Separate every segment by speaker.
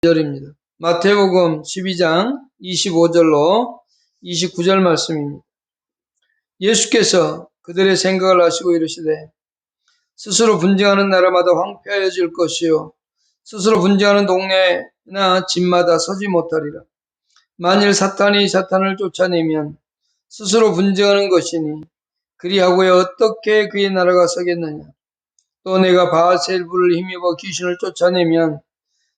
Speaker 1: 절입니다. 마태복음 12장 25절로 29절 말씀입니다. 예수께서 그들의 생각을 아시고 이르시되 스스로 분쟁하는 나라마다 황폐해질 것이요 스스로 분쟁하는 동네나 집마다 서지 못하리라. 만일 사탄이 사탄을 쫓아내면 스스로 분쟁하는 것이니 그리하고야 어떻게 그의 나라가 서겠느냐. 또 내가 바알셀부를 힘입어 귀신을 쫓아내면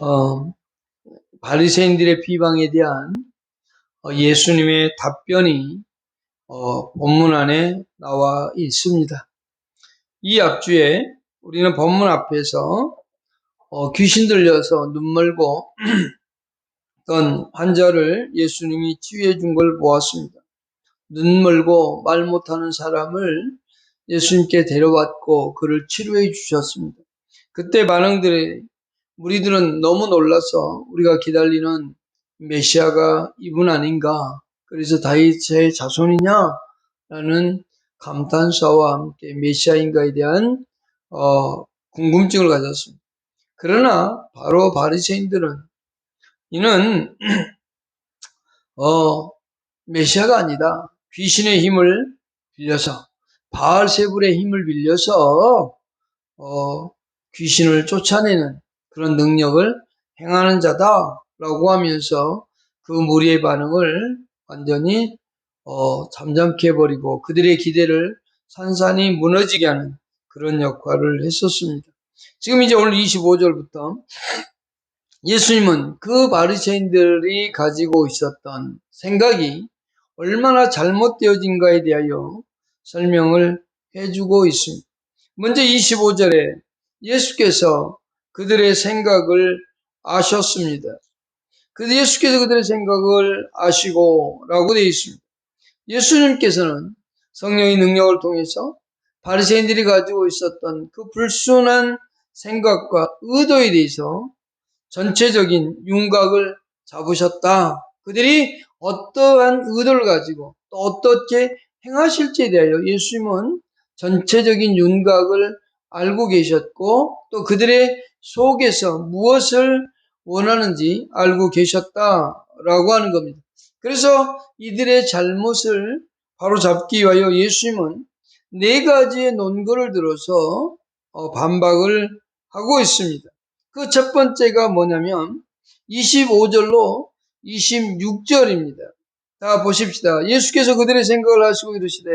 Speaker 1: 어, 바리새인들의 비방에 대한 어, 예수님의 답변이 어, 본문 안에 나와 있습니다. 이 앞주에 우리는 본문 앞에서 어, 귀신 들려서 눈 멀고 어떤 환자를 예수님이 치유해 준 걸 보았습니다. 눈 멀고 말 못하는 사람을 예수님께 데려왔고 그를 치료해 주셨습니다. 그때 반응들이 무리들은 너무 놀라서 우리가 기다리는 메시아가 이분 아닌가 그래서 다윗의 자손이냐 라는 감탄사와 함께 메시아인가에 대한 어, 궁금증을 가졌습니다. 그러나 바로 바리새인들은 이는 어, 메시아가 아니다. 귀신의 힘을 빌려서 바알세불의 힘을 빌려서 어, 귀신을 쫓아내는 그런 능력을 행하는 자다라고 하면서 그 무리의 반응을 완전히 어, 잠잠케 해버리고 그들의 기대를 산산이 무너지게 하는 그런 역할을 했었습니다. 지금 이제 오늘 25절부터 예수님은 그 바리새인들이 가지고 있었던 생각이 얼마나 잘못되어진가에 대하여 설명을 해주고 있습니다. 먼저 25절에 예수께서 그들의 생각을 아셨습니다. 그 예수께서 그들의 생각을 아시고 라고 되어 있습니다. 예수님께서는 성령의 능력을 통해서 바리새인들이 가지고 있었던 그 불순한 생각과 의도에 대해서 전체적인 윤곽을 잡으셨다. 그들이 어떠한 의도를 가지고 또 어떻게 행하실지에 대하여 예수님은 전체적인 윤곽을 알고 계셨고 또 그들의 속에서 무엇을 원하는지 알고 계셨다라고 하는 겁니다. 그래서 이들의 잘못을 바로 잡기 위하여 예수님은 네 가지의 논거를 들어서 어, 반박을 하고 있습니다. 그 첫 번째가 뭐냐면 25절로 26절입니다. 다 보십시다. 예수께서 그들의 생각을 하시고 이르시되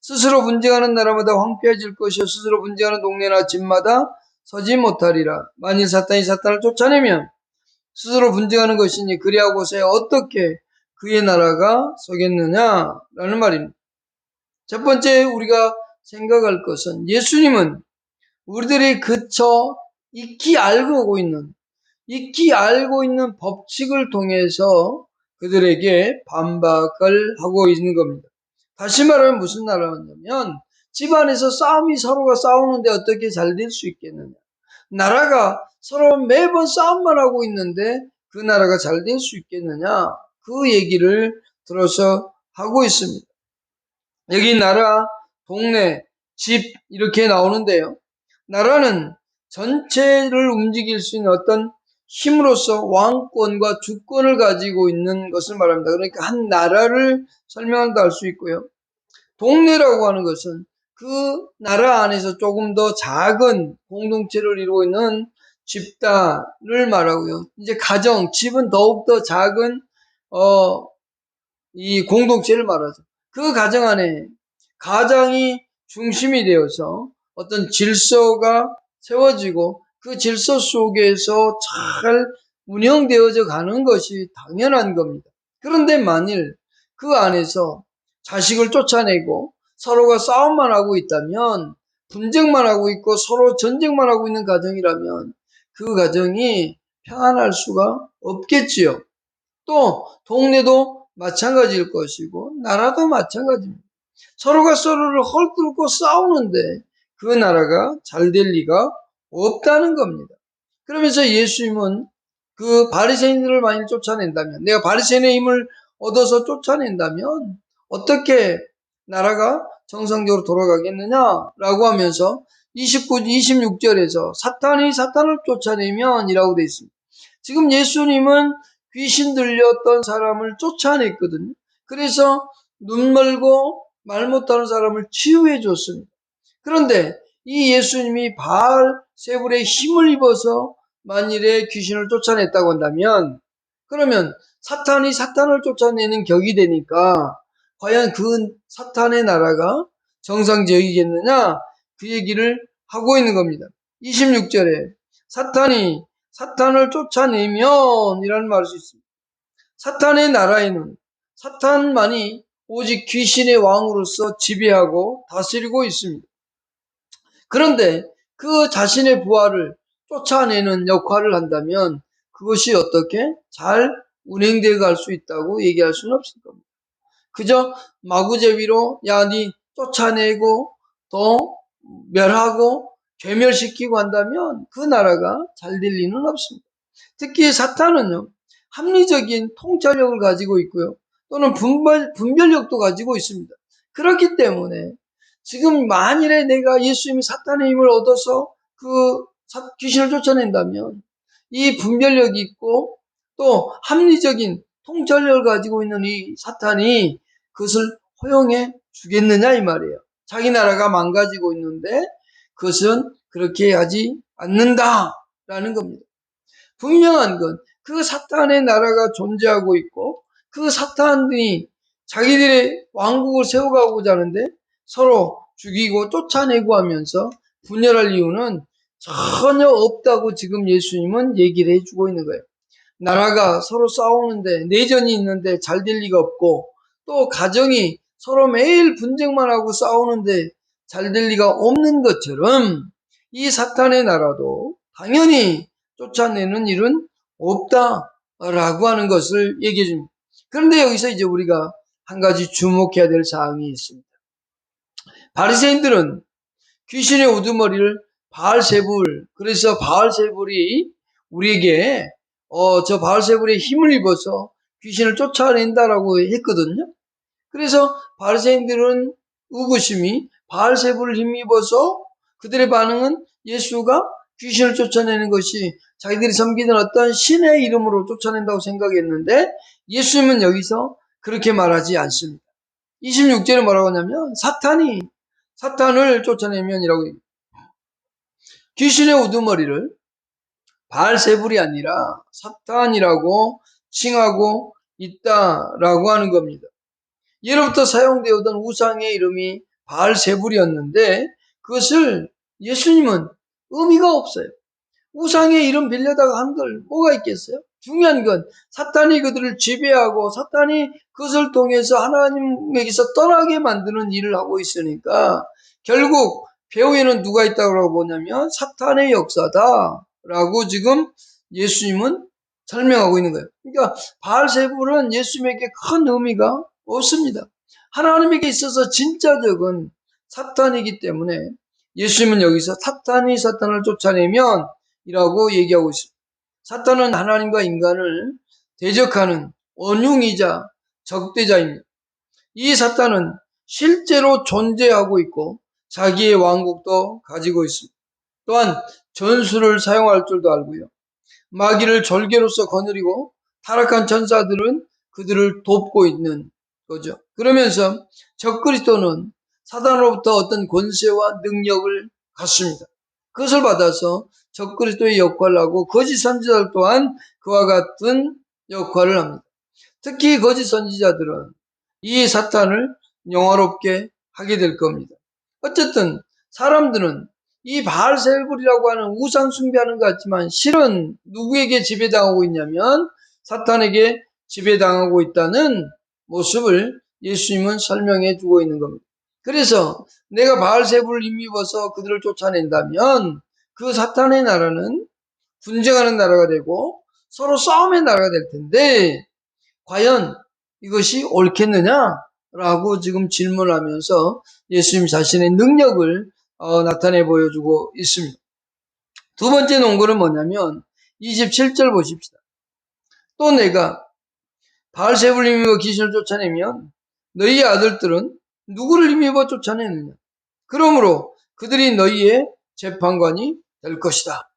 Speaker 1: 스스로 분쟁하는 나라마다 황폐해질 것이요 스스로 분쟁하는 동네나 집마다 서지 못하리라. 만일 사탄이 사탄을 쫓아내면 스스로 분쟁하는 것이니 그리하고서야 어떻게 그의 나라가 서겠느냐라는 말입니다. 첫 번째 우리가 생각할 것은 예수님은 우리들이 그쳐 익히 알고 있는 익히 알고 있는 법칙을 통해서 그들에게 반박을 하고 있는 겁니다. 다시 말하면 무슨 나라냐면 집안에서 싸움이 서로가 싸우는데 어떻게 잘 될 수 있겠느냐. 나라가 서로 매번 싸움만 하고 있는데 그 나라가 잘 될 수 있겠느냐. 그 얘기를 들어서 하고 있습니다. 여기 나라, 동네, 집 이렇게 나오는데요. 나라는 전체를 움직일 수 있는 어떤 힘으로서 왕권과 주권을 가지고 있는 것을 말합니다. 그러니까 한 나라를 설명한다 할 수 있고요. 동네라고 하는 것은 그 나라 안에서 조금 더 작은 공동체를 이루고 있는 집단을 말하고요. 이제 가정, 집은 더욱더 작은, 어, 이 공동체를 말하죠. 그 가정 안에 가장이 중심이 되어서 어떤 질서가 세워지고 그 질서 속에서 잘 운영되어져 가는 것이 당연한 겁니다. 그런데 만일 그 안에서 자식을 쫓아내고 서로가 싸움만 하고 있다면 분쟁만 하고 있고 서로 전쟁만 하고 있는 가정이라면 그 가정이 평안할 수가 없겠지요. 또 동네도 마찬가지일 것이고 나라도 마찬가지입니다. 서로가 서로를 헐뜯고 싸우는데 그 나라가 잘 될 리가 없다는 겁니다. 그러면서 예수님은 그 바리새인들을 만일 쫓아낸다면 내가 바리새인의 힘을 얻어서 쫓아낸다면 어떻게 나라가 정상적으로 돌아가겠느냐라고 하면서 29, 26절에서 사탄이 사탄을 쫓아내면 이라고 되어 있습니다. 지금 예수님은 귀신 들렸던 사람을 쫓아냈거든요. 그래서 눈 멀고 말 못하는 사람을 치유해 줬습니다. 그런데 이 예수님이 바알 세불의 힘을 입어서 만일에 귀신을 쫓아냈다고 한다면 그러면 사탄이 사탄을 쫓아내는 격이 되니까 과연 그 사탄의 나라가 정상적이겠느냐 그 얘기를 하고 있는 겁니다. 26절에 사탄이 사탄을 쫓아내면 이라는 말을 수 있습니다. 사탄의 나라에는 사탄만이 오직 귀신의 왕으로서 지배하고 다스리고 있습니다. 그런데 그 자신의 부하를 쫓아내는 역할을 한다면 그것이 어떻게 잘 운행되어 갈 수 있다고 얘기할 수는 없을 겁니다. 그저 마구제비로 야니 쫓아내고 또 멸하고 괴멸시키고 한다면 그 나라가 잘 될 리는 없습니다. 특히 사탄은요, 합리적인 통찰력을 가지고 있고요. 또는 분별, 분별력도 가지고 있습니다. 그렇기 때문에 지금 만일에 내가 예수님이 사탄의 힘을 얻어서 그 귀신을 쫓아낸다면 이 분별력이 있고 또 합리적인 통찰력을 가지고 있는 이 사탄이 그것을 허용해 주겠느냐 이 말이에요. 자기 나라가 망가지고 있는데 그것은 그렇게 하지 않는다라는 겁니다. 분명한 건 그 사탄의 나라가 존재하고 있고 그 사탄이 자기들의 왕국을 세워가고자 하는데 서로 죽이고 쫓아내고 하면서 분열할 이유는 전혀 없다고 지금 예수님은 얘기를 해주고 있는 거예요. 나라가 서로 싸우는데 내전이 있는데 잘 될 리가 없고 또 가정이 서로 매일 분쟁만 하고 싸우는데 잘 될 리가 없는 것처럼 이 사탄의 나라도 당연히 쫓아내는 일은 없다라고 하는 것을 얘기해 줍니다. 그런데 여기서 이제 우리가 한 가지 주목해야 될 사항이 있습니다. 바리새인들은 귀신의 우두머리를 바알세불 그래서 바알세불이 우리에게 어, 저 바알세불의 힘을 입어서 귀신을 쫓아낸다라고 했거든요. 그래서 바리새인들은 의구심이 바알세불을 힘입어서 그들의 반응은 예수가 귀신을 쫓아내는 것이 자기들이 섬기는 어떤 신의 이름으로 쫓아낸다고 생각했는데 예수님은 여기서 그렇게 말하지 않습니다. 26절에 뭐라고 하냐면 사탄이 사탄을 쫓아내면이라고. 귀신의 우두머리를 바알세불이 아니라 사탄이라고 칭하고 있다라고 하는 겁니다. 예로부터 사용되었던 우상의 이름이 바알세불이었는데 그것을 예수님은 의미가 없어요. 우상의 이름 빌려다가 한들 뭐가 있겠어요? 중요한 건 사탄이 그들을 지배하고 사탄이 그것을 통해서 하나님에게서 떠나게 만드는 일을 하고 있으니까 결국 배후에는 누가 있다고 보냐면 사탄의 역사다 라고 지금 예수님은 설명하고 있는 거예요. 그러니까 바알세불은 예수님에게 큰 의미가 없습니다. 하나님에게 있어서 진짜적은 사탄이기 때문에 예수님은 여기서 사탄이 사탄을 쫓아내면 이라고 얘기하고 있습니다. 사탄은 하나님과 인간을 대적하는 원흉이자 적대자입니다. 이 사탄은 실제로 존재하고 있고 자기의 왕국도 가지고 있습니다. 또한 전술을 사용할 줄도 알고요. 마귀를 절개로서 거느리고 타락한 천사들은 그들을 돕고 있는 거죠. 그러면서 적그리스도는 사단으로부터 어떤 권세와 능력을 갖습니다. 그것을 받아서 적그리스도의 역할을 하고 거짓 선지자들 또한 그와 같은 역할을 합니다. 특히 거짓 선지자들은 이 사탄을 영화롭게 하게 될 겁니다. 어쨌든 사람들은 이 바알세불이라고 하는 우상 숭배하는 것 같지만 실은 누구에게 지배당하고 있냐면 사탄에게 지배당하고 있다는 모습을 예수님은 설명해 주고 있는 겁니다. 그래서 내가 바알세불을 힘입어서 그들을 쫓아낸다면 그 사탄의 나라는 분쟁하는 나라가 되고 서로 싸움의 나라가 될 텐데 과연 이것이 옳겠느냐라고 지금 질문하면서 예수님 자신의 능력을 어, 나타내 보여주고 있습니다. 두 번째 논거는 뭐냐면 27절 보십시다. 또 내가 바알세불 힘입어 귀신을 쫓아내면 너희의 아들들은 누구를 힘입어 쫓아내느냐? 그러므로 그들이 너희의 재판관이 될 것이다.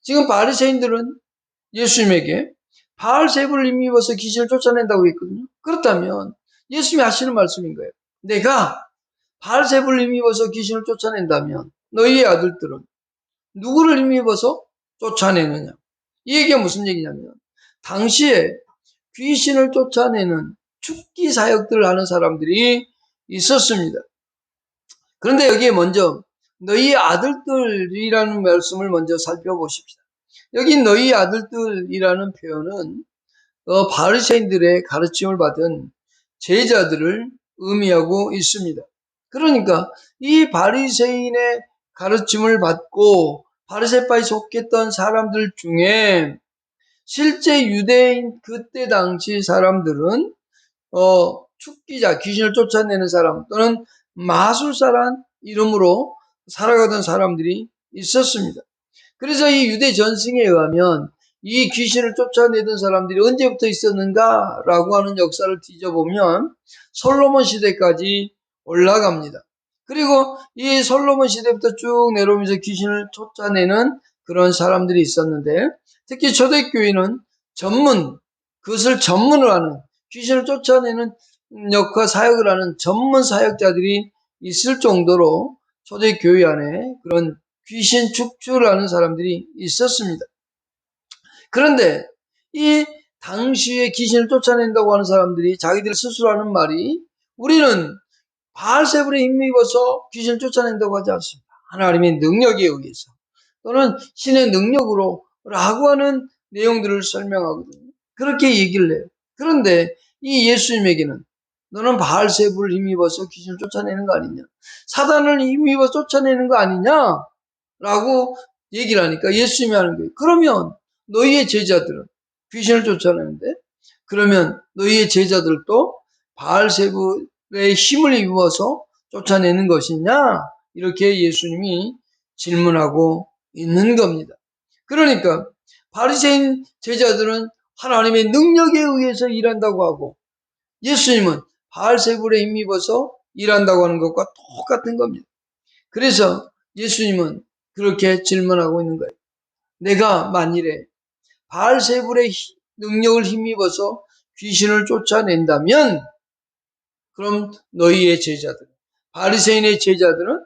Speaker 1: 지금 바리새인들은 예수님에게 바알세불을 힘입어서 귀신을 쫓아낸다고 했거든요. 그렇다면 예수님이 하시는 말씀인 거예요. 내가 바알세불을 힘입어서 귀신을 쫓아낸다면 너희의 아들들은 누구를 힘입어서 쫓아내느냐? 이 얘기가 무슨 얘기냐면 당시에 귀신을 쫓아내는 축기 사역들을 하는 사람들이 있었습니다. 그런데 여기에 먼저 너희 아들들이라는 말씀을 먼저 살펴보십시다. 여기 너희 아들들이라는 표현은 어, 바리새인들의 가르침을 받은 제자들을 의미하고 있습니다. 그러니까 이 바리새인의 가르침을 받고 바리새파에 속했던 사람들 중에 실제 유대인 그때 당시 사람들은 어, 축기자 귀신을 쫓아내는 사람 또는 마술사란 이름으로 살아가던 사람들이 있었습니다. 그래서 이 유대 전승에 의하면 이 귀신을 쫓아내던 사람들이 언제부터 있었는가라고 하는 역사를 뒤져보면 솔로몬 시대까지 올라갑니다. 그리고 이 솔로몬 시대부터 쭉 내려오면서 귀신을 쫓아내는 그런 사람들이 있었는데 특히 초대교회는 전문 그것을 전문으로 하는 귀신을 쫓아내는 역할 사역을 하는 전문 사역자들이 있을 정도로 초대교회 안에 그런 귀신 축주를 하는 사람들이 있었습니다. 그런데 이 당시에 귀신을 쫓아낸다고 하는 사람들이 자기들 스스로 하는 말이 우리는 바알세불에 힘입어서 귀신을 쫓아낸다고 하지 않습니다. 하나님의 능력에 의해서 또는 신의 능력으로 라고 하는 내용들을 설명하거든요. 그렇게 얘기를 해요. 그런데 이 예수님에게는 너는 바알세불을 힘입어서 귀신을 쫓아내는 거 아니냐? 사단을 힘입어 쫓아내는 거 아니냐? 라고 얘기를 하니까 예수님이 하는 거예요. 그러면 너희의 제자들은 귀신을 쫓아내는데 그러면 너희의 제자들도 바알세불 의 힘을 입어서 쫓아내는 것이냐? 이렇게 예수님이 질문하고 있는 겁니다. 그러니까 바리새인 제자들은 하나님의 능력에 의해서 일한다고 하고 예수님은 바알세불에 힘입어서 일한다고 하는 것과 똑같은 겁니다. 그래서 예수님은 그렇게 질문하고 있는 거예요. 내가 만일에 바알세불의 능력을 힘입어서 귀신을 쫓아낸다면 그럼 너희의 제자들, 바리새인의 제자들은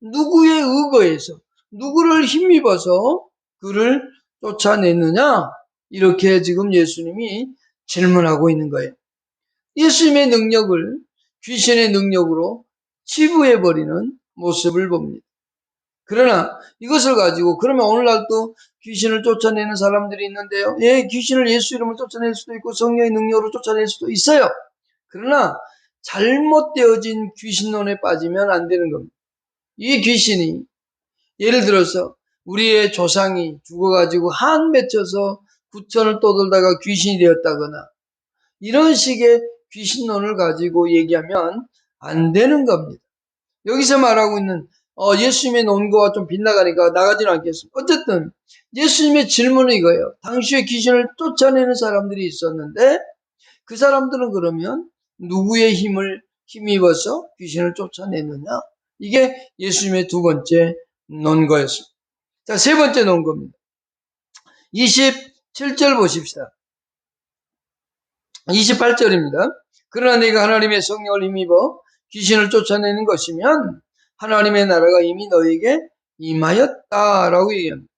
Speaker 1: 누구의 의거에서 누구를 힘입어서 그를 쫓아냈느냐? 이렇게 지금 예수님이 질문하고 있는 거예요. 예수님의 능력을 귀신의 능력으로 치부해 버리는 모습을 봅니다. 그러나 이것을 가지고 그러면 오늘날 또 귀신을 쫓아내는 사람들이 있는데요. 예, 귀신을 예수 이름을 쫓아낼 수도 있고 성령의 능력으로 쫓아낼 수도 있어요. 그러나 잘못되어진 귀신론에 빠지면 안 되는 겁니다. 이 귀신이 예를 들어서 우리의 조상이 죽어가지고 한 맺혀서 구천을 떠돌다가 귀신이 되었다거나 이런 식의 귀신론을 가지고 얘기하면 안 되는 겁니다. 여기서 말하고 있는 어, 예수님의 논거와 좀 빗나가니까 나가지는 않겠습니다. 어쨌든 예수님의 질문은 이거예요. 당시에 귀신을 쫓아내는 사람들이 있었는데 그 사람들은 그러면 누구의 힘을 힘입어서 귀신을 쫓아내느냐? 이게 예수님의 두 번째 논거였습니다. 자, 세 번째 논거입니다. 27절 보십시다. 28절입니다. 그러나 내가 하나님의 성령을 힘입어 귀신을 쫓아내는 것이면 하나님의 나라가 이미 너에게 임하였다라고 얘기합니다.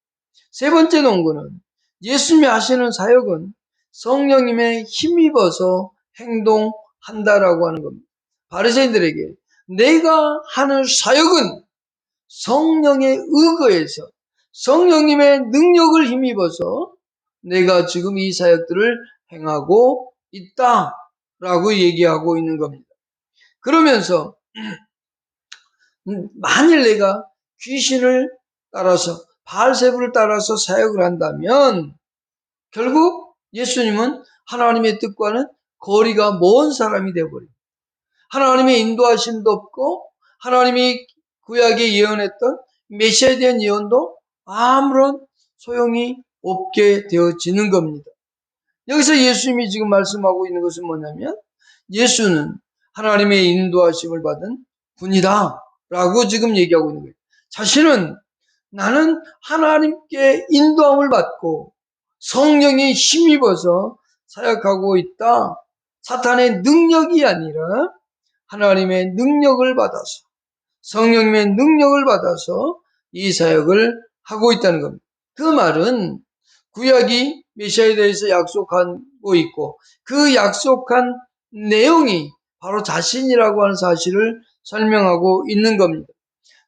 Speaker 1: 세 번째 논거는 예수님이 하시는 사역은 성령님의 힘입어서 행동 한다라고 하는 겁니다. 바리새인들에게 내가 하는 사역은 성령의 의거에서 성령님의 능력을 힘입어서 내가 지금 이 사역들을 행하고 있다라고 얘기하고 있는 겁니다. 그러면서 만일 내가 귀신을 따라서 바알세부를 따라서 사역을 한다면 결국 예수님은 하나님의 뜻과는 거리가 먼 사람이 되어버립니다. 하나님의 인도하심도 없고 하나님이 구약에 예언했던 메시아에 대한 예언도 아무런 소용이 없게 되어지는 겁니다. 여기서 예수님이 지금 말씀하고 있는 것은 뭐냐면 예수는 하나님의 인도하심을 받은 분이다 라고 지금 얘기하고 있는 거예요. 자신은 나는 하나님께 인도함을 받고 성령이 힘입어서 사역하고 있다. 사탄의 능력이 아니라 하나님의 능력을 받아서 성령님의 능력을 받아서 이 사역을 하고 있다는 겁니다. 그 말은 구약이 메시아에 대해서 약속하고 있고 그 약속한 내용이 바로 자신이라고 하는 사실을 설명하고 있는 겁니다.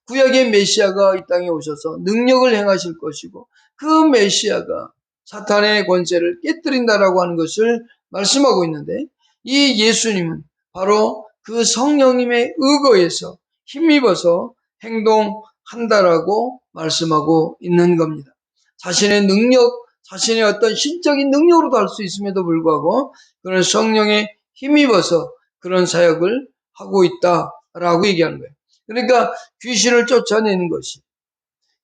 Speaker 1: 구약의 메시아가 이 땅에 오셔서 능력을 행하실 것이고 그 메시아가 사탄의 권세를 깨뜨린다라고 하는 것을 말씀하고 있는데 이 예수님은 바로 그 성령님의 의거에서 힘입어서 행동한다라고 말씀하고 있는 겁니다. 자신의 능력, 자신의 어떤 신적인 능력으로도 할 수 있음에도 불구하고 그런 성령에 힘입어서 그런 사역을 하고 있다라고 얘기하는 거예요. 그러니까 귀신을 쫓아내는 것이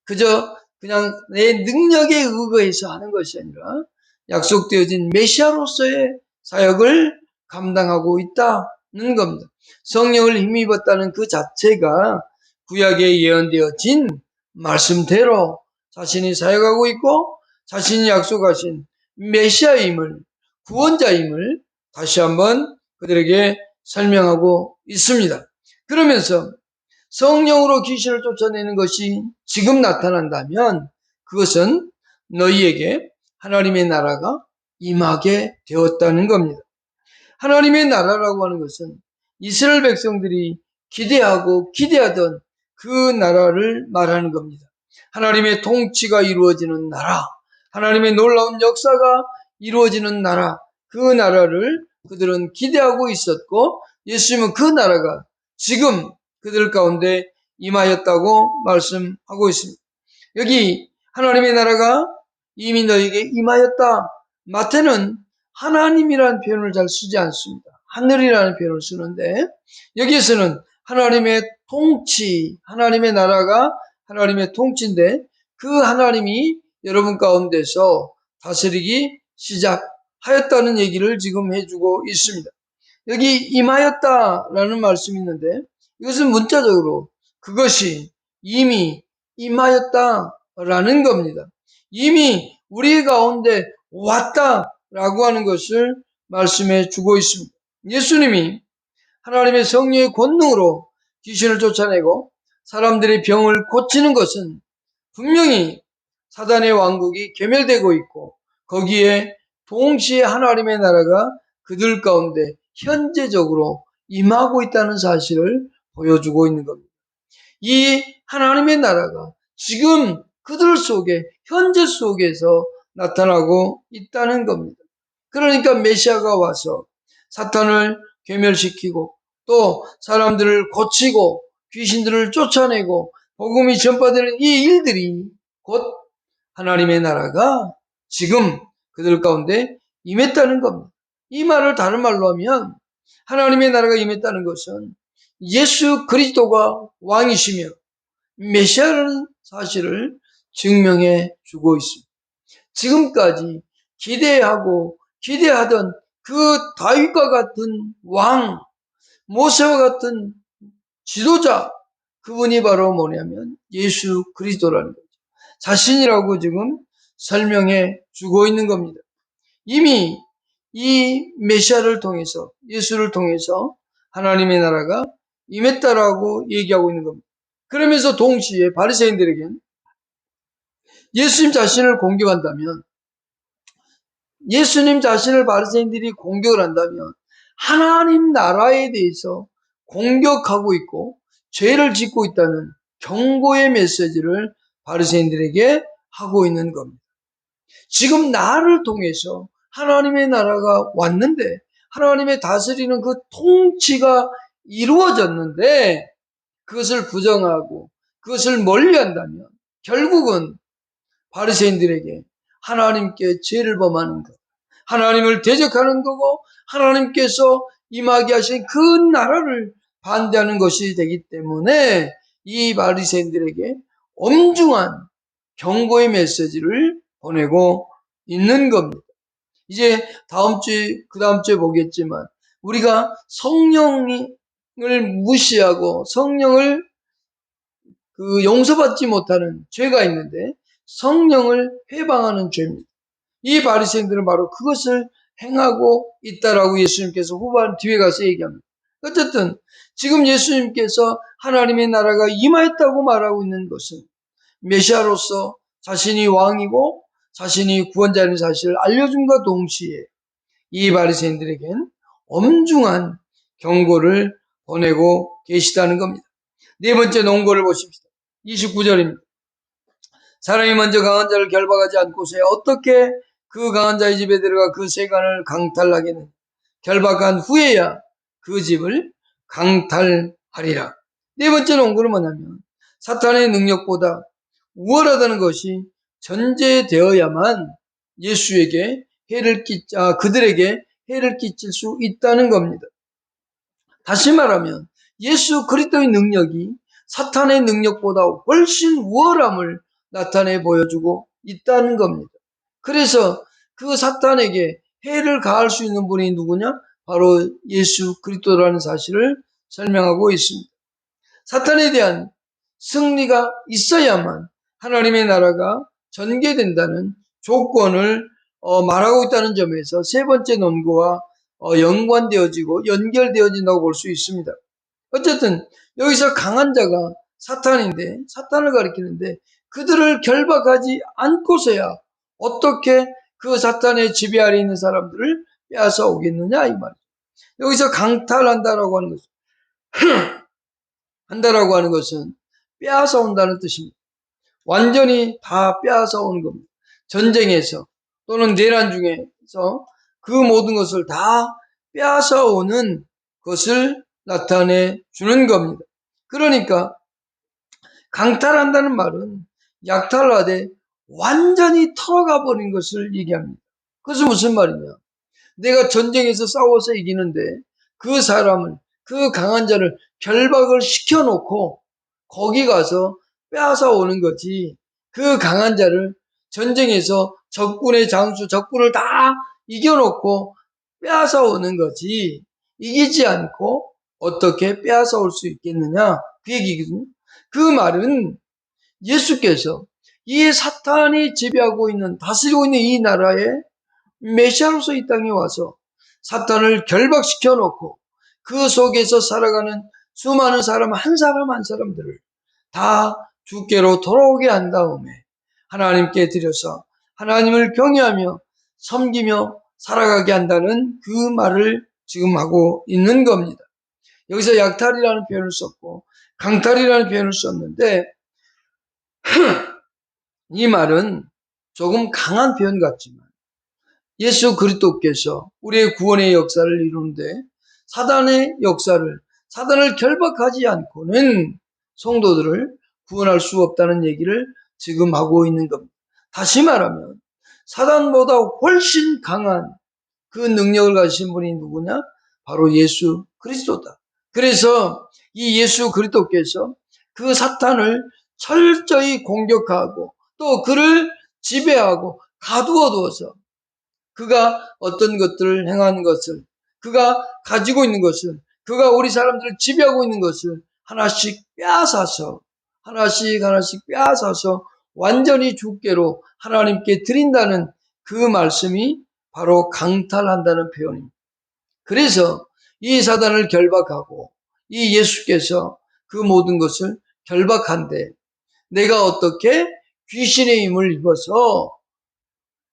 Speaker 1: 그저 그냥 내 능력에 의거해서 하는 것이 아니라 약속되어진 메시아로서의 사역을 감당하고 있다는 겁니다. 성령을 힘입었다는 그 자체가 구약에 예언되어진 말씀대로 자신이 사역하고 있고 자신이 약속하신 메시아임을 구원자임을 다시 한번 그들에게 설명하고 있습니다. 그러면서 성령으로 귀신을 쫓아내는 것이 지금 나타난다면 그것은 너희에게 하나님의 나라가 임하게 되었다는 겁니다. 하나님의 나라라고 하는 것은 이스라엘 백성들이 기대하고 기대하던 그 나라를 말하는 겁니다. 하나님의 통치가 이루어지는 나라, 하나님의 놀라운 역사가 이루어지는 나라, 그 나라를 그들은 기대하고 있었고 예수님은 그 나라가 지금 그들 가운데 임하였다고 말씀하고 있습니다. 여기 하나님의 나라가 이미 너에게 임하였다. 마태는 하나님이라는 표현을 잘 쓰지 않습니다. 하늘이라는 표현을 쓰는데 여기에서는 하나님의 통치, 하나님의 나라가 하나님의 통치인데 그 하나님이 여러분 가운데서 다스리기 시작하였다는 얘기를 지금 해주고 있습니다. 여기 임하였다라는 말씀이 있는데 이것은 문자적으로 그것이 이미 임하였다라는 겁니다. 이미 우리 가운데 왔다 라고 하는 것을 말씀해 주고 있습니다. 예수님이 하나님의 성령의 권능으로 귀신을 쫓아내고 사람들의 병을 고치는 것은 분명히 사단의 왕국이 괴멸되고 있고 거기에 동시에 하나님의 나라가 그들 가운데 현재적으로 임하고 있다는 사실을 보여주고 있는 겁니다. 이 하나님의 나라가 지금 그들 속에 현재 속에서 나타나고 있다는 겁니다. 그러니까 메시아가 와서 사탄을 괴멸시키고 또 사람들을 고치고 귀신들을 쫓아내고 복음이 전파되는 이 일들이 곧 하나님의 나라가 지금 그들 가운데 임했다는 겁니다. 이 말을 다른 말로 하면 하나님의 나라가 임했다는 것은 예수 그리스도가 왕이시며 메시아라는 사실을 증명해 주고 있습니다. 지금까지 기대하고 기대하던 그 다윗과 같은 왕, 모세와 같은 지도자, 그분이 바로 뭐냐면 예수 그리스도라는 거죠. 자신이라고 지금 설명해 주고 있는 겁니다. 이미 이 메시아를 통해서 예수를 통해서 하나님의 나라가 임했다라고 얘기하고 있는 겁니다. 그러면서 동시에 바리새인들에겐 예수님 자신을 공격한다면 예수님 자신을 바리새인들이 공격을 한다면 하나님 나라에 대해서 공격하고 있고 죄를 짓고 있다는 경고의 메시지를 바리새인들에게 하고 있는 겁니다. 지금 나를 통해서 하나님의 나라가 왔는데 하나님의 다스리는 그 통치가 이루어졌는데 그것을 부정하고 그것을 멀리한다면 결국은 바리새인들에게 하나님께 죄를 범하는 것, 하나님을 대적하는 거고 하나님께서 임하게 하신 그 나라를 반대하는 것이 되기 때문에 이 바리새인들에게 엄중한 경고의 메시지를 보내고 있는 겁니다. 이제 다음 주에 그 다음 주에 보겠지만 우리가 성령을 무시하고 성령을 그 용서받지 못하는 죄가 있는데 성령을 해방하는 죄입니다. 이 바리새인들은 바로 그것을 행하고 있다라고 예수님께서 후반 뒤에 가서 얘기합니다. 어쨌든 지금 예수님께서 하나님의 나라가 임하였다고 말하고 있는 것은 메시아로서 자신이 왕이고 자신이 구원자인 사실을 알려준과 동시에 이 바리새인들에겐 엄중한 경고를 보내고 계시다는 겁니다. 네 번째 논거를 보십시다. 29절입니다. 사람이 먼저 강한 자를 결박하지 않고서 어떻게 그 강한 자의 집에 들어가 그 세간을 강탈하게는 결박한 후에야 그 집을 강탈하리라. 네 번째 논거는 뭐냐면 사탄의 능력보다 우월하다는 것이 전제되어야만 예수에게 해를 끼, 아, 그들에게 해를 끼칠 수 있다는 겁니다. 다시 말하면 예수 그리스도의 능력이 사탄의 능력보다 훨씬 우월함을 나타내 보여주고 있다는 겁니다. 그래서 그 사탄에게 해를 가할 수 있는 분이 누구냐? 바로 예수 그리스도라는 사실을 설명하고 있습니다. 사탄에 대한 승리가 있어야만 하나님의 나라가 전개된다는 조건을 어, 말하고 있다는 점에서 세 번째 논거와 어, 연관되어지고 연결되어진다고 볼 수 있습니다. 어쨌든 여기서 강한 자가 사탄인데 사탄을 가리키는데 그들을 결박하지 않고서야 어떻게 그 사탄의 지배 아래 있는 사람들을 빼앗아 오겠느냐 이 말이죠. 여기서 강탈한다라고 하는 것은 한다라고 하는 것은 빼앗아 온다는 뜻입니다. 완전히 다 빼앗아 오는 겁니다. 전쟁에서 또는 내란 중에서 그 모든 것을 다 빼앗아 오는 것을 나타내 주는 겁니다. 그러니까 강탈한다는 말은 약탈하되 완전히 털어가 버린 것을 얘기합니다. 그것은 무슨 말이냐? 내가 전쟁에서 싸워서 이기는데 그 사람을 그 강한 자를 결박을 시켜놓고 거기 가서 빼앗아 오는 거지. 그 강한 자를 전쟁에서 적군의 장수, 적군을 다 이겨놓고 빼앗아 오는 거지. 이기지 않고 어떻게 빼앗아 올 수 있겠느냐? 그 얘기거든요. 그 말은 예수께서 이 사탄이 지배하고 있는, 다스리고 있는 이 나라에 메시아로서 이 땅에 와서 사탄을 결박시켜 놓고 그 속에서 살아가는 수많은 사람, 한 사람 한 사람들을 다 주께로 돌아오게 한 다음에 하나님께 드려서 하나님을 경외하며 섬기며 살아가게 한다는 그 말을 지금 하고 있는 겁니다. 여기서 약탈이라는 표현을 썼고 강탈이라는 표현을 썼는데 이 말은 조금 강한 표현 같지만 예수 그리스도께서 우리의 구원의 역사를 이루는데 사단의 역사를 사단을 결박하지 않고는 성도들을 구원할 수 없다는 얘기를 지금 하고 있는 겁니다. 다시 말하면 사단보다 훨씬 강한 그 능력을 가지신 분이 누구냐? 바로 예수 그리스도다. 그래서 이 예수 그리스도께서 그 사탄을 철저히 공격하고 또 그를 지배하고 가두어 두어서 그가 어떤 것들을 행하는 것을 그가 가지고 있는 것을 그가 우리 사람들을 지배하고 있는 것을 하나씩 빼앗아서 하나씩 하나씩 빼앗아서 완전히 주께로 하나님께 드린다는 그 말씀이 바로 강탈한다는 표현입니다. 그래서 이 사단을 결박하고 이 예수께서 그 모든 것을 결박한데 내가 어떻게 귀신의 힘을 입어서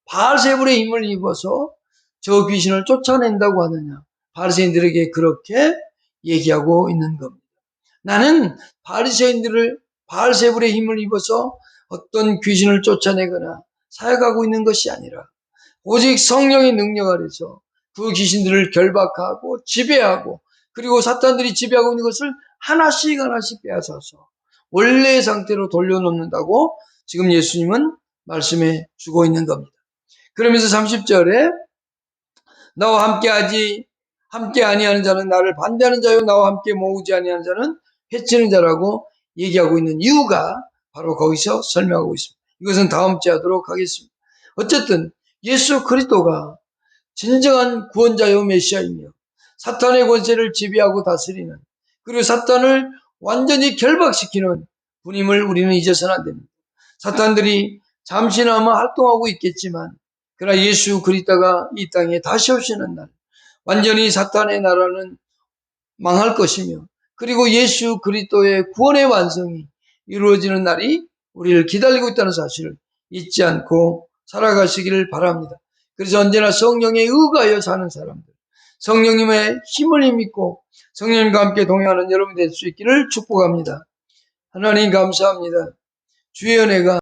Speaker 1: 바알세불의 힘을 입어서 저 귀신을 쫓아낸다고 하느냐. 바리새인들에게 그렇게 얘기하고 있는 겁니다. 나는 바리새인들을 바알세불의 힘을 입어서 어떤 귀신을 쫓아내거나 사역하고 있는 것이 아니라 오직 성령의 능력 아래서 그 귀신들을 결박하고 지배하고 그리고 사탄들이 지배하고 있는 것을 하나씩 하나씩 빼앗아서 원래의 상태로 돌려놓는다고 지금 예수님은 말씀해 주고 있는 겁니다. 그러면서 30절에 나와 함께하지 함께 아니하는 자는 나를 반대하는 자요 나와 함께 모으지 아니하는 자는 해치는 자라고 얘기하고 있는 이유가 바로 거기서 설명하고 있습니다. 이것은 다음 주에 하도록 하겠습니다. 어쨌든 예수 그리스도가 진정한 구원자요 메시아이며 사탄의 권세를 지배하고 다스리는 그리고 사탄을 완전히 결박시키는 분임을 우리는 잊어서는 안 됩니다. 사탄들이 잠시나마 활동하고 있겠지만 그러나 예수 그리스도가 이 땅에 다시 오시는 날 완전히 사탄의 나라는 망할 것이며 그리고 예수 그리스도의 구원의 완성이 이루어지는 날이 우리를 기다리고 있다는 사실을 잊지 않고 살아가시기를 바랍니다. 그래서 언제나 성령에 의가하여 사는 사람들, 성령님의 힘을 믿고 성령님과 함께 동행하는 여러분이 될 수 있기를 축복합니다. 하나님 감사합니다. 주의 은혜가